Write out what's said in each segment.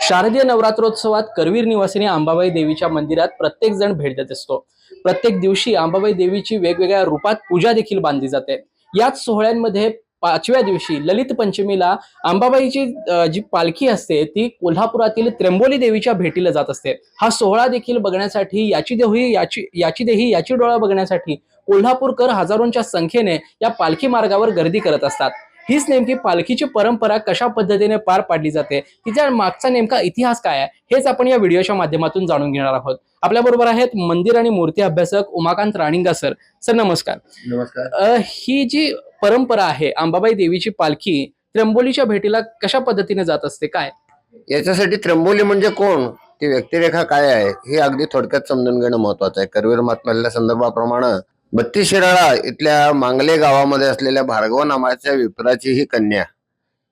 शारदीय नवरात्रोत्सवात करवीर निवासिनी अंबाबाई देवीच्या मंदिरात प्रत्येक जण भेट देत असतो. प्रत्येक दिवशी अंबाबाई देवीची वेगवेगळ्या रूपात पूजा देखील बांधली जाते. याच सोहळ्यांमध्ये पाचव्या दिवशी ललित पंचमीला अंबाबाईची जी पालखी असते ती कोल्हापुरातील त्र्यंबोली देवीच्या भेटीला जात असते. हा सोहळा देखील बघण्यासाठी याची देही याची याची देही याची डोळा बघण्यासाठी कोल्हापूरकर हजारोंच्या संख्येने या पालखी मार्गावर गर्दी करत असतात. हीच नेमकी पालखीची परंपरा कशा पद्धतीने पार पाडली जाते? तिच्या मागचा नेमका इतिहास काय आहे? हेच आपण या व्हिडिओच्या माध्यमातून जाणून घेणार आहोत. आपल्या बरोबर आहेत मंदिर आणि मूर्ती अभ्यासक उमाकांत राणिंगा सर. सर नमस्कार. नमस्कार. ही जी परंपरा आहे अंबाबाई देवीची पालखी त्र्यंबोलीच्या भेटीला कशा पद्धतीने जात असते? काय? याच्यासाठी त्र्यंबोली म्हणजे कोण? ती व्यक्तिरेखा काय आहे? हे अगदी थोडक्यात समजून घेणं महत्वाचं आहे. करवीर महात्म्याच्या संदर्भाप्रमाणे बत्तीस शिराळा इथल्या मांगले गावामध्ये असलेल्या भार्गव नामाच्या विप्राची ही कन्या.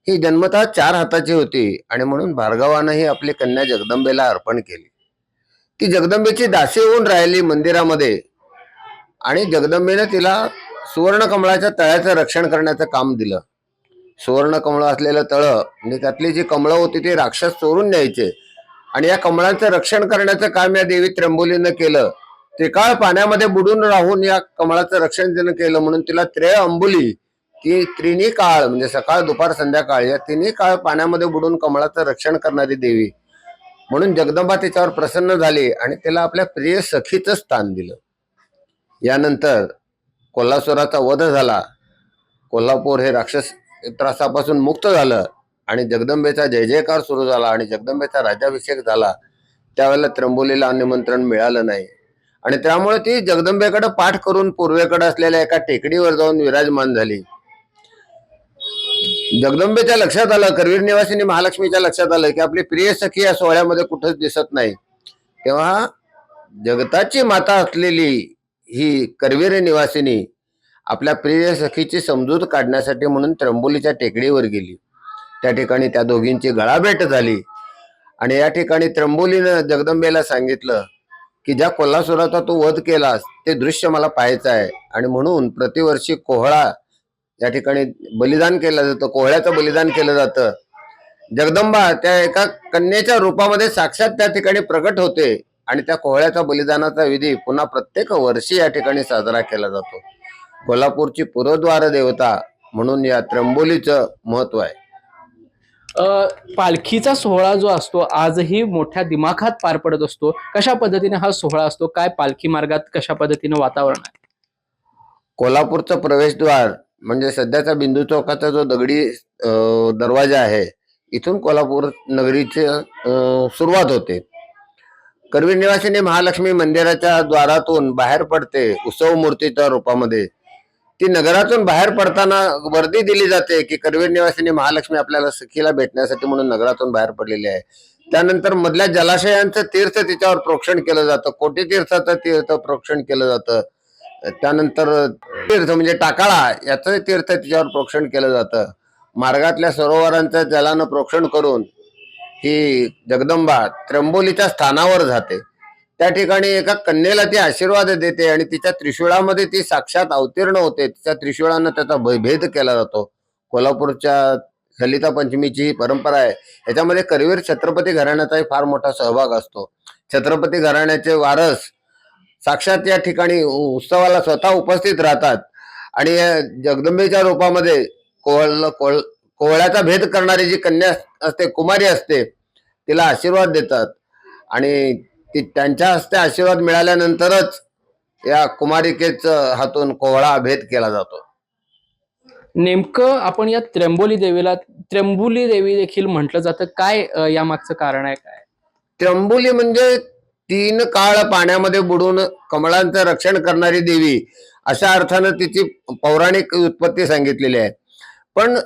ही जन्मतः चार हाताची होती आणि म्हणून भार्गवानं ही आपली कन्या जगदंबेला अर्पण केली. ती जगदंबेची दासी होऊन राहिली मंदिरामध्ये आणि जगदंबेनं तिला सुवर्ण कमळाच्या तळ्याचं रक्षण करण्याचं काम दिलं. सुवर्ण कमळ असलेलं तळं म्हणजे त्यातली जी कमळं होती ती राक्षस चोरून न्यायचे आणि या कमळांचं रक्षण करण्याचं काम या देवी त्र्यंबोलीनं केलं. त्रिकाळ पाण्यामध्ये बुडून राहून या कमळाचं रक्षण तिनं केलं म्हणून तिला त्रय अंबुली ती त्रिनी काळ म्हणजे सकाळ दुपार संध्याकाळ या तिन्ही काळ पाण्यामध्ये बुडून कमळाचं रक्षण करणारी देवी. म्हणून जगदंबा तिच्यावर प्रसन्न झाली आणि तिला आपल्या प्रिय सखीचं स्थान दिलं. यानंतर कोल्हासुराचा वध झाला. कोल्हापूर हे राक्षस त्रासापासून मुक्त झालं आणि जगदंबेचा जय जयकार सुरू झाला आणि जगदंबेचा राज्याभिषेक झाला. त्यावेळेला त्र्यंबोलीला निमंत्रण मिळालं नाही. आणि त्यामुळे ती जगदंबेकडे पाठ करून पूर्वेकडे असलेल्या एका टेकडीवर जाऊन विराजमान झाली. जगदंबेच्या लक्षात आलं करवीर निवासिनी महालक्ष्मीच्या लक्षात आलं की आपली प्रिय सखी या सोहळ्यामध्ये कुठंच दिसत नाही. तेव्हा जगताची माता असलेली ही करवीर निवासिनी आपल्या प्रिय सखीची समजूत काढण्यासाठी म्हणून त्र्यंबोलीच्या टेकडीवर गेली. त्या ठिकाणी त्या दोघींची गळाभेट झाली आणि या ठिकाणी त्र्यंबोलीनं जगदंबेला सांगितलं की ज्या कोल्हासुराचा तू वध केलास ते दृश्य मला पाहायचं आहे. आणि म्हणून प्रतिवर्षी कोहळा या ठिकाणी बलिदान केलं जातं कोहळ्याचं बलिदान केलं जातं. जगदंबा त्या एका कन्येच्या रूपामध्ये साक्षात त्या ठिकाणी प्रकट होते आणि त्या कोहळ्याचा बलिदानाचा विधी पुन्हा प्रत्येक वर्षी या ठिकाणी साजरा केला जातो. कोल्हापूरची पुरोद्वार देवता म्हणून या त्र्यंबोलीचं महत्त्व आहे. पालखीचा सोहळा जो असतो आजही मोठ्या दिमाखात पार पडत असतो. कशा पद्धतीने हा सोहळा असतो? काय पालखी मार्गात कशा पद्धतीने वातावरण आहे? कोल्हापूरचं प्रवेशद्वार म्हणजे सध्याचा बिंदू चौकाचा जो दगडी दरवाजा आहे इथून कोल्हापूर नगरीची सुरुवात होते. करवीर निवासीने महालक्ष्मी मंदिराच्या द्वारातून बाहेर पडते उत्सव मूर्तीच्या रूपामध्ये. ती नगरातून बाहेर पडताना वर्दी दिली जाते की करवीर निवासिनी महालक्ष्मी आपल्याला सखीला भेटण्यासाठी म्हणून नगरातून बाहेर पडलेली आहे. त्यानंतर मधल्या जलाशयांचं तीर्थ तिच्यावर प्रोक्षण केलं जातं. कोटी तीर्थाचं तीर्थ प्रोक्षण केलं जातं. त्यानंतर तीर्थ म्हणजे टाकाळा याचं तीर्थ तिच्यावर प्रोक्षण केलं जातं. मार्गातल्या सरोवरांचं जलानं प्रोक्षण करून ही जगदंबा त्र्यंबोलीच्या स्थानावर जाते. त्या ठिकाणी एका कन्येला ती आशीर्वाद देते आणि तिच्या त्रिशूळामध्ये ती साक्षात अवतीर्ण होते. तिच्या त्रिशूळानं त्याचा भे- भेद केला जातो. कोल्हापूरच्या ललिता पंचमीची ही परंपरा आहे. याच्यामध्ये करवीर छत्रपती घराण्याचाही फार मोठा सहभाग असतो. छत्रपती घराण्याचे वारस साक्षात या ठिकाणी उत्सवाला स्वतः उपस्थित राहतात. आणि या जगदंबेच्या रूपामध्ये कोहळ कोहळ कोहळ्याचा भेद करणारी जी कन्या असते कुमारी असते तिला आशीर्वाद देतात. आणि ती त्यांच्या हस्ते आशीर्वाद मिळाल्यानंतरच या कुमारिकेच हातून कोहळा भेद केला जातो. नेमकं आपण या त्र्यंबोली देवीला त्र्यंबोली देवी देखील म्हटलं जातं. काय अ, यामागचं कारण आहे काय? त्र्यंबुली म्हणजे तीन काळ पाण्यामध्ये बुडून कमळांचं रक्षण करणारी देवी अशा अर्थानं तिची पौराणिक उत्पत्ती सांगितलेली आहे. पण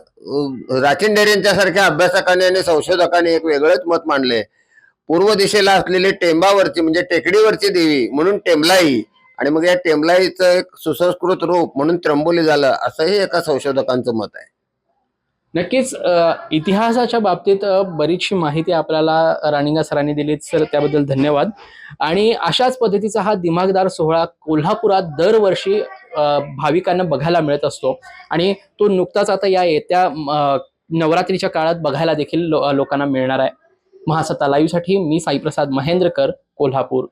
राचिन डेरेंच्या सारख्या अभ्यासकांनी आणि संशोधकांनी एक वेगळंच मत मांडले. पूर्व दिशेला असलेली टेंबावरची म्हणजे टेकडीवरची देवी म्हणून टेंबलाई आणि मग या टेंबलाईचं एक सुसंस्कृत रूप म्हणून त्र्यंबोली झालं असंही एका संशोधकांचं मत आहे. नक्कीच इतिहासाच्या बाबतीत बरीचशी माहिती आपल्याला राणिंगा सरांनी दिली सर त्याबद्दल धन्यवाद. आणि अशाच पद्धतीचा हा दिमागदार सोहळा कोल्हापुरात दरवर्षी भाविकांना बघायला मिळत असतो. आणि तो नुकताच आता या येत्या नवरात्रीच्या काळात बघायला देखील लो- लोकांना मिळणार आहे. महासत्ता लाईव्हसाठी मी साईप्रसाद महेंद्रकर कोल्हापूर.